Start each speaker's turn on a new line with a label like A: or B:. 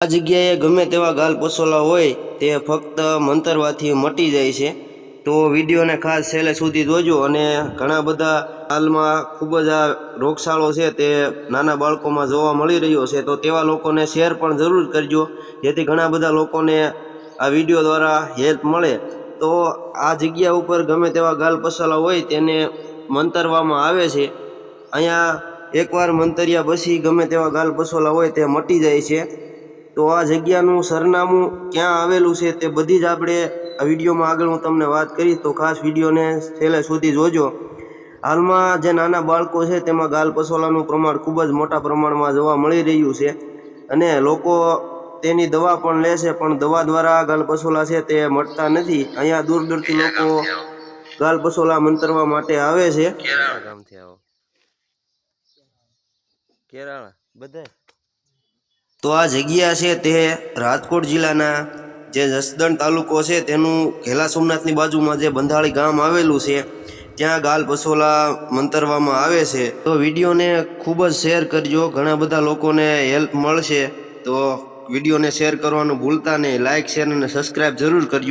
A: આ જગ્યાએ ગમે તેવા ગાલ પસોલા હોય તે ફક્ત મંતરવાથી મટી જાય છે. તો વિડીયોને ખાસ છેલ્લે સુધી જોજો અને ઘણા બધા હાલમાં ખૂબ જ આ રોગચાળો છે તે નાના બાળકોમાં જોવા મળી રહ્યો છે. તો તેવા લોકોને શેર પણ જરૂર કરજો, જેથી ઘણા બધા લોકોને આ વીડિયો દ્વારા હેલ્પ મળે. તો આ જગ્યા ઉપર ગમે તેવા ગાલ પસોલા હોય તેને મંતરવામાં આવે છે. અહીંયા એકવાર મંતર્યા પછી ગમે તેવા ગાલ પસોલા હોય તે મટી જાય છે. તો આ જગ્યાનું સરનામું ક્યાં આવેલું છે તે બધી જ આપણે આ વિડીયોમાં આગળ હું તમને વાત કરીશ. તો ખાસ વિડીયોને છેલ્લે સુધી જોજો. હાલમાં જે નાના બાળકો છે તેમાં ગાલ પસોલાનું પ્રમાણ ખૂબ જ મોટા પ્રમાણમાં જોવા મળી રહ્યું છે અને લોકો તેની દવા પણ લે છે પણ દવા દ્વારા ગાલ પસોલા છે તે મટતા નથી. અહીંયા દૂર દૂરથી લોકો ગાલ પસોલા મંતરવા માટે આવે છે. કેરાળા બધા તો આ જગ્યા છે તે રાજકોટ જિલ્લાના જે જસદણ તાલુકો છે તેનું ઘેલા સોમનાથની બાજુમાં જે બંધાળી ગામ આવેલું છે, ત્યાં ગાલ પસોલા મંતરવામાં આવે છે. તો વિડીયોને ખૂબ જ શેર કરજો, ઘણા બધા લોકોને હેલ્પ મળશે. તો વિડીયોને શેર કરવાનું ભૂલતા નહીં. લાઇક શેર અને સબસ્ક્રાઈબ જરૂર કરજો.